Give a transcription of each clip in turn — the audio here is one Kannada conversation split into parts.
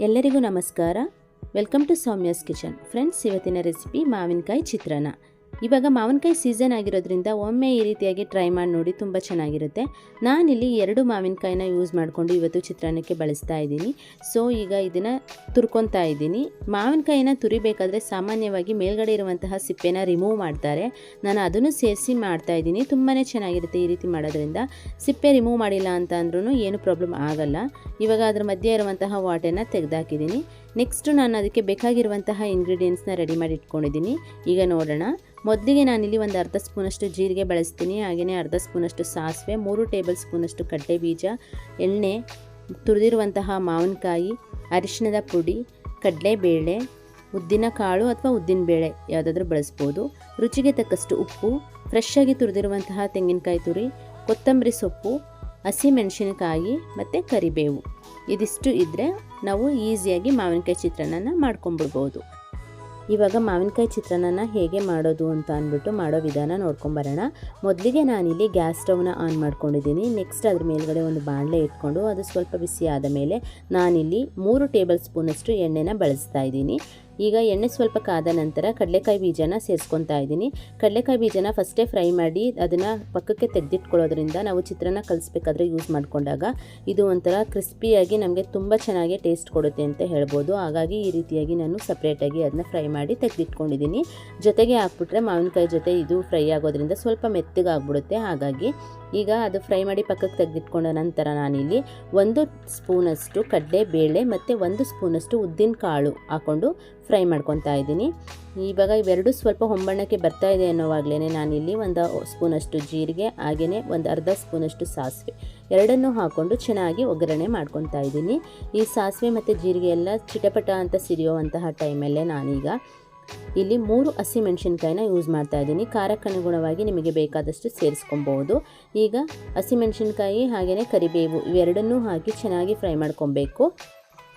ಎಲ್ಲರಿಗೂ ನಮಸ್ಕಾರ. Welcome to Soumya's kitchen friends ಇವತ್ತಿನ ರೆಸಿಪಿ ಮಾವಿನಕಾಯಿ ಚಿತ್ರಾನ್ನ. ಇವಾಗ ಮಾವಿನಕಾಯಿ ಸೀಸನ್ ಆಗಿರೋದ್ರಿಂದ ಒಮ್ಮೆ ಈ ರೀತಿಯಾಗಿ ಟ್ರೈ ಮಾಡಿ ನೋಡಿ ತುಂಬ ಚೆನ್ನಾಗಿರುತ್ತೆ. ನಾನಿಲ್ಲಿ ಎರಡು ಮಾವಿನಕಾಯಿನ ಯೂಸ್ ಮಾಡಿಕೊಂಡು ಇವತ್ತು ಚಿತ್ರಾನ್ನಕ್ಕೆ ಬಳಸ್ತಾ ಇದ್ದೀನಿ. ಸೊ ಈಗ ಇದನ್ನು ತುರ್ಕೊತಾ ಇದ್ದೀನಿ. ಮಾವಿನಕಾಯಿನ ತುರಿಬೇಕಾದ್ರೆ ಸಾಮಾನ್ಯವಾಗಿ ಮೇಲ್ಗಡೆ ಇರುವಂತಹ ಸಿಪ್ಪೆನ ರಿಮೂವ್ ಮಾಡ್ತಾರೆ. ನಾನು ಅದನ್ನು ಸೇರಿಸಿ ಮಾಡ್ತಾ ಇದ್ದೀನಿ. ತುಂಬಾ ಚೆನ್ನಾಗಿರುತ್ತೆ ಈ ರೀತಿ ಮಾಡೋದ್ರಿಂದ. ಸಿಪ್ಪೆ ರಿಮೂವ್ ಮಾಡಿಲ್ಲ ಅಂತ ಅಂದ್ರೂ ಏನು ಪ್ರಾಬ್ಲಮ್ ಆಗಲ್ಲ. ಇವಾಗ ಅದ್ರ ಮಧ್ಯೆ ಇರುವಂತಹ ವಾಟೆನ ತೆಗೆದಾಕಿದ್ದೀನಿ. ನೆಕ್ಸ್ಟು ನಾನು ಅದಕ್ಕೆ ಬೇಕಾಗಿರುವಂತಹ ಇಂಗ್ರೀಡಿಯೆಂಟ್ಸ್ನ ರೆಡಿ ಮಾಡಿ ಇಟ್ಕೊಂಡಿದ್ದೀನಿ. ಈಗ ನೋಡೋಣ. ಮೊದಲಿಗೆ ನಾನಿಲ್ಲಿ ಒಂದು ಅರ್ಧ ಸ್ಪೂನಷ್ಟು ಜೀರಿಗೆ ಬಳಸ್ತೀನಿ. ಹಾಗೆಯೇ ಅರ್ಧ ಸ್ಪೂನಷ್ಟು ಸಾಸಿವೆ, ಮೂರು ಟೇಬಲ್ ಸ್ಪೂನಷ್ಟು ಕಡಲೆ ಬೀಜ, ಎಣ್ಣೆ, ತುರಿದಿರುವಂತಹ ಮಾವಿನಕಾಯಿ, ಅರಿಶಿಣದ ಪುಡಿ, ಕಡಲೆಬೇಳೆ, ಉದ್ದಿನ ಕಾಳು ಅಥವಾ ಉದ್ದಿನ ಬೇಳೆ ಯಾವುದಾದ್ರೂ ಬಳಸ್ಬೋದು. ರುಚಿಗೆ ತಕ್ಕಷ್ಟು ಉಪ್ಪು ಫ್ರೆಶ್ ಆಗಿ ತುರಿದಿರುವಂತಹ ತೆಂಗಿನಕಾಯಿ ತುರಿ, ಕೊತ್ತಂಬರಿ ಸೊಪ್ಪು ಹಸಿಮೆಣಸಿನಕಾಯಿ ಮತ್ತು ಕರಿಬೇವು. ಇದಿಷ್ಟು ಇದ್ದರೆ ನಾವು ಈಸಿಯಾಗಿ ಮಾವಿನಕಾಯಿ ಚಿತ್ರಾನ್ನ ಮಾಡ್ಕೊಂಬಿಡ್ಬೋದು. ಇವಾಗ ಮಾವಿನಕಾಯಿ ಚಿತ್ರಾನ್ನ ಹೇಗೆ ಮಾಡೋದು ಅಂತ ಅಂದ್ಬಿಟ್ಟು ಮಾಡೋ ವಿಧಾನ ನೋಡ್ಕೊಂಬರೋಣ. ಮೊದಲಿಗೆ ನಾನಿಲ್ಲಿ ಗ್ಯಾಸ್ ಸ್ಟವ್ನ ಆನ್ ಮಾಡ್ಕೊಂಡಿದ್ದೀನಿ. ನೆಕ್ಸ್ಟ್ ಅದ್ರ ಮೇಲ್ಗಡೆ ಒಂದು ಬಾಣಲೆ ಇಟ್ಕೊಂಡು ಅದು ಸ್ವಲ್ಪ ಬಿಸಿ ಆದ ಮೇಲೆ ನಾನಿಲ್ಲಿ ಮೂರು ಟೇಬಲ್ ಸ್ಪೂನಷ್ಟು ಎಣ್ಣೆನ ಬಳಸ್ತಾ ಇದ್ದೀನಿ. ಈಗ ಎಣ್ಣೆ ಸ್ವಲ್ಪ ಕಾದ ನಂತರ ಕಡಲೆಕಾಯಿ ಬೀಜನ ಸೇರಿಸ್ಕೊತಾ ಇದ್ದೀನಿ. ಕಡಲೆಕಾಯಿ ಬೀಜನ ಫಸ್ಟೇ ಫ್ರೈ ಮಾಡಿ ಅದನ್ನು ಪಕ್ಕಕ್ಕೆ ತೆಗೆದಿಟ್ಕೊಳ್ಳೋದ್ರಿಂದ ನಾವು ಚಿತ್ರಾನ್ನ ಕಲಿಸ್ಬೇಕಾದ್ರೆ ಯೂಸ್ ಮಾಡಿಕೊಂಡಾಗ ಇದು ಒಂಥರ ಕ್ರಿಸ್ಪಿಯಾಗಿ ನಮಗೆ ತುಂಬ ಚೆನ್ನಾಗಿ ಟೇಸ್ಟ್ ಕೊಡುತ್ತೆ ಅಂತ ಹೇಳ್ಬೋದು. ಹಾಗಾಗಿ ಈ ರೀತಿಯಾಗಿ ನಾನು ಸಪ್ರೇಟಾಗಿ ಅದನ್ನ ಫ್ರೈ ಮಾಡಿ ತೆಗೆದಿಟ್ಕೊಂಡಿದ್ದೀನಿ. ಜೊತೆಗೆ ಹಾಕ್ಬಿಟ್ರೆ ಮಾವಿನಕಾಯಿ ಜೊತೆ ಇದು ಫ್ರೈ ಆಗೋದ್ರಿಂದ ಸ್ವಲ್ಪ ಮೆತ್ತಗಾಗ್ಬಿಡುತ್ತೆ. ಹಾಗಾಗಿ ಈಗ ಅದು ಫ್ರೈ ಮಾಡಿ ಪಕ್ಕಕ್ಕೆ ತೆಗೆದಿಟ್ಕೊಂಡ ನಂತರ ನಾನಿಲ್ಲಿ ಒಂದು ಸ್ಪೂನಷ್ಟು ಕಡಲೆ ಬೇಳೆ ಮತ್ತು ಒಂದು ಸ್ಪೂನಷ್ಟು ಉದ್ದಿನ ಕಾಳು ಹಾಕ್ಕೊಂಡು ಫ್ರೈ ಮಾಡ್ಕೊತಾ ಇದ್ದೀನಿ. ಇವಾಗ ಇವೆರಡು ಸ್ವಲ್ಪ ಹೊಂಬಣ್ಣಕ್ಕೆ ಬರ್ತಾ ಇದೆ ಅನ್ನೋವಾಗಲೇ ನಾನಿಲ್ಲಿ ಒಂದು ಸ್ಪೂನಷ್ಟು ಜೀರಿಗೆ ಹಾಗೆಯೇ ಒಂದು ಅರ್ಧ ಸ್ಪೂನಷ್ಟು ಸಾಸಿವೆ. ಎರಡನ್ನೂ ಹಾಕ್ಕೊಂಡು ಚೆನ್ನಾಗಿ ಒಗ್ಗರಣೆ ಮಾಡ್ಕೊತಾ ಇದ್ದೀನಿ. ಈ ಸಾಸಿವೆ ಮತ್ತು ಜೀರಿಗೆ ಎಲ್ಲ ಚಿಟಪಟ ಅಂತ ಸಿರಿಯುವಂತಹ ಟೈಮಲ್ಲೇ ನಾನೀಗ ಇಲ್ಲಿ ಮೂರು ಹಸಿಮೆಣಸಿನ್ಕಾಯಿನ ಯೂಸ್ ಮಾಡ್ತಾ ಇದ್ದೀನಿ. ಖಾರಕ್ಕನುಗುಣವಾಗಿ ನಿಮಗೆ ಬೇಕಾದಷ್ಟು ಸೇರಿಸ್ಕೊಬೋದು. ಈಗ ಹಸಿಮೆಣಸಿನ್ಕಾಯಿ ಹಾಗೆಯೇ ಕರಿಬೇವು ಇವೆರಡನ್ನೂ ಹಾಕಿ ಚೆನ್ನಾಗಿ ಫ್ರೈ ಮಾಡ್ಕೊಬೇಕು.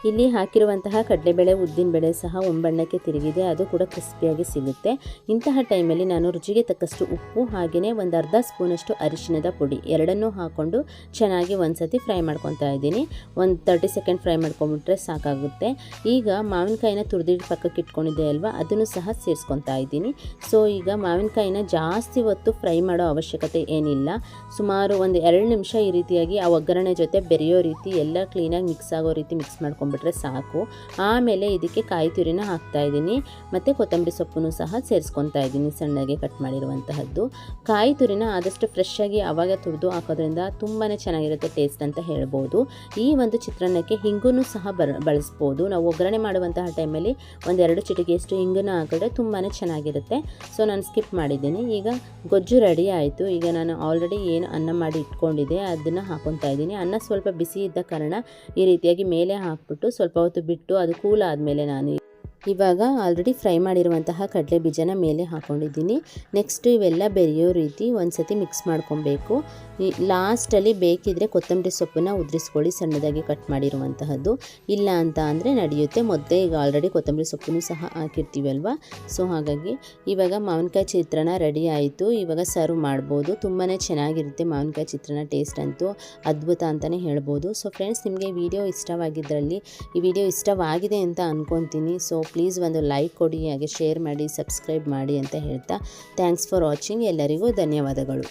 ಇಲ್ಲಿ ಹಾಕಿರುವಂತಹ ಕಡಲೆಬೇಳೆ ಉದ್ದಿನಬೇಳೆ ಸಹ ಒಂಬಣ್ಣಕ್ಕೆ ತಿರುಗಿದೆ. ಅದು ಕೂಡ ಕ್ರಿಸ್ಪಿಯಾಗಿ ಸಿಗುತ್ತೆ. ಇಂತಹ ಟೈಮಲ್ಲಿ ನಾನು ರುಚಿಗೆ ತಕ್ಕಷ್ಟು ಉಪ್ಪು ಹಾಗೆಯೇ ಒಂದು ಅರ್ಧ ಸ್ಪೂನಷ್ಟು ಅರಿಶಿಣದ ಪುಡಿ ಎರಡನ್ನೂ ಹಾಕ್ಕೊಂಡು ಚೆನ್ನಾಗಿ ಒಂದ್ಸತಿ ಫ್ರೈ ಮಾಡ್ಕೊತಾ ಇದ್ದೀನಿ. ಒಂದು ತರ್ಟಿ ಸೆಕೆಂಡ್ ಫ್ರೈ ಮಾಡ್ಕೊಂಬಿಟ್ರೆ ಸಾಕಾಗುತ್ತೆ. ಈಗ ಮಾವಿನಕಾಯಿನ ತುರಿದಿಟ್ಟು ಪಕ್ಕಕ್ಕೆ ಇಟ್ಕೊಂಡಿದ್ದೆ ಅಲ್ವಾ, ಅದನ್ನು ಸಹ ಸೇರಿಸ್ಕೊತಾ ಇದ್ದೀನಿ. ಸೊ ಈಗ ಮಾವಿನಕಾಯಿನ ಜಾಸ್ತಿ ಹೊತ್ತು ಫ್ರೈ ಮಾಡೋ ಅವಶ್ಯಕತೆ ಏನಿಲ್ಲ. ಸುಮಾರು ಒಂದು ಎರಡು ನಿಮಿಷ ಈ ರೀತಿಯಾಗಿ ಆ ಒಗ್ಗರಣೆ ಜೊತೆ ಬೆರೆಯೋ ರೀತಿ, ಎಲ್ಲ ಕ್ಲೀನಾಗಿ ಮಿಕ್ಸ್ ಆಗೋ ರೀತಿ ಮಿಕ್ಸ್ ಮಾಡ್ಕೊಂಡು ಬಿಟ್ರೆ ಸಾಕು. ಆಮೇಲೆ ಇದಕ್ಕೆ ಕಾಯಿ ತುರಿನ ಹಾಕ್ತಾ ಇದ್ದೀನಿ. ಮತ್ತು ಕೊತ್ತಂಬರಿ ಸೊಪ್ಪನ್ನು ಸಹ ಸೇರಿಸ್ಕೊತಾ ಇದ್ದೀನಿ ಸಣ್ಣಗೆ ಕಟ್ ಮಾಡಿರುವಂತಹದ್ದು. ಕಾಯಿ ತುರಿನ ಆದಷ್ಟು ಫ್ರೆಶ್ ಆಗಿ ಆವಾಗ ತುರಿದು ಹಾಕೋದ್ರಿಂದ ತುಂಬಾ ಚೆನ್ನಾಗಿರುತ್ತೆ ಟೇಸ್ಟ್ ಅಂತ ಹೇಳ್ಬೋದು. ಈ ಒಂದು ಚಿತ್ರಾನ್ನಕ್ಕೆ ಹಿಂಗೂ ಸಹ ಬರ ಬಳಸ್ಬೋದು. ನಾವು ಒಗ್ಗರಣೆ ಮಾಡುವಂತಹ ಟೈಮಲ್ಲಿ ಒಂದೆರಡು ಚಿಟಿಕೆಯಷ್ಟು ಹಿಂಗೂ ಹಾಕಿದ್ರೆ ತುಂಬಾ ಚೆನ್ನಾಗಿರುತ್ತೆ. ಸೊ ನಾನು ಸ್ಕಿಪ್ ಮಾಡಿದ್ದೀನಿ. ಈಗ ಗೊಜ್ಜು ರೆಡಿ ಆಯಿತು. ಈಗ ನಾನು ಆಲ್ರೆಡಿ ಏನು ಅನ್ನ ಮಾಡಿ ಇಟ್ಕೊಂಡಿದ್ದೆ, ಅದನ್ನು ಹಾಕೊತಾ ಇದ್ದೀನಿ. ಅನ್ನ ಸ್ವಲ್ಪ ಬಿಸಿ ಇದ್ದ ಕಾರಣ ಈ ರೀತಿಯಾಗಿ ಮೇಲೆ ಹಾಕ್ಬಿಟ್ಟು ಸ್ವಲ್ಪ ಹೊತ್ತು ಬಿಟ್ಟು ಅದು ಕೂಲ್ ಆದಮೇಲೆ ನಾನು ಇವಾಗ ಆಲ್ರೆಡಿ ಫ್ರೈ ಮಾಡಿರುವಂತಹ ಕಡಲೆ ಬೀಜನ ಮೇಲೆ ಹಾಕ್ಕೊಂಡಿದ್ದೀನಿ ನೆಕ್ಸ್ಟು ಇವೆಲ್ಲ ಬೆರೆಯೋ ರೀತಿ ಒಂದು ಸತಿ ಮಿಕ್ಸ್ ಮಾಡ್ಕೊಬೇಕು ಲಾಸ್ಟಲ್ಲಿ ಬೇಕಿದ್ರೆ ಕೊತ್ತಂಬರಿ ಸೊಪ್ಪನ್ನು ಉದುರಿಸ್ಕೊಳ್ಳಿ, ಸಣ್ಣದಾಗಿ ಕಟ್ ಮಾಡಿರುವಂತಹದ್ದು. ಇಲ್ಲ ಅಂತ ಅಂದರೆ ನಡೆಯುತ್ತೆ. ಮೊದಲೇ ಈಗ ಆಲ್ರೆಡಿ ಕೊತ್ತಂಬರಿ ಸೊಪ್ಪನ್ನು ಸಹ ಹಾಕಿರ್ತೀವಲ್ವ? ಸೊ ಹಾಗಾಗಿ ಇವಾಗ ಮಾವಿನಕಾಯಿ ಚಿತ್ರಾನ್ನ ರೆಡಿ ಆಯಿತು. ಇವಾಗ ಸರ್ವ್ ಮಾಡ್ಬೋದು. ತುಂಬಾ ಚೆನ್ನಾಗಿರುತ್ತೆ ಮಾವಿನಕಾಯಿ ಚಿತ್ರಣ ಟೇಸ್ಟ್ ಅಂತೂ. ಅದ್ಭುತ ಅಂತಲೇ ಹೇಳ್ಬೋದು. ಸೊ ಫ್ರೆಂಡ್ಸ್ ನಿಮಗೆ ವಿಡಿಯೋ ಇಷ್ಟವಾಗಿದ್ದರಲ್ಲಿ ಈ ವಿಡಿಯೋ ಇಷ್ಟವಾಗಿದೆ ಅಂತ ಅಂದ್ಕೊತೀನಿ ಸೊ ಪ್ಲೀಸ್ ಒಂದು ಲೈಕ್ ಕೊಡಿ, ಹಾಗೆ ಶೇರ್ ಮಾಡಿ ಸಬ್ಸ್ಕ್ರೈಬ್ ಮಾಡಿ ಅಂತ ಹೇಳ್ತಾ ಥ್ಯಾಂಕ್ಸ್ ಫಾರ್ ವಾಚಿಂಗ್ ಎಲ್ಲರಿಗೂ ಧನ್ಯವಾದಗಳು.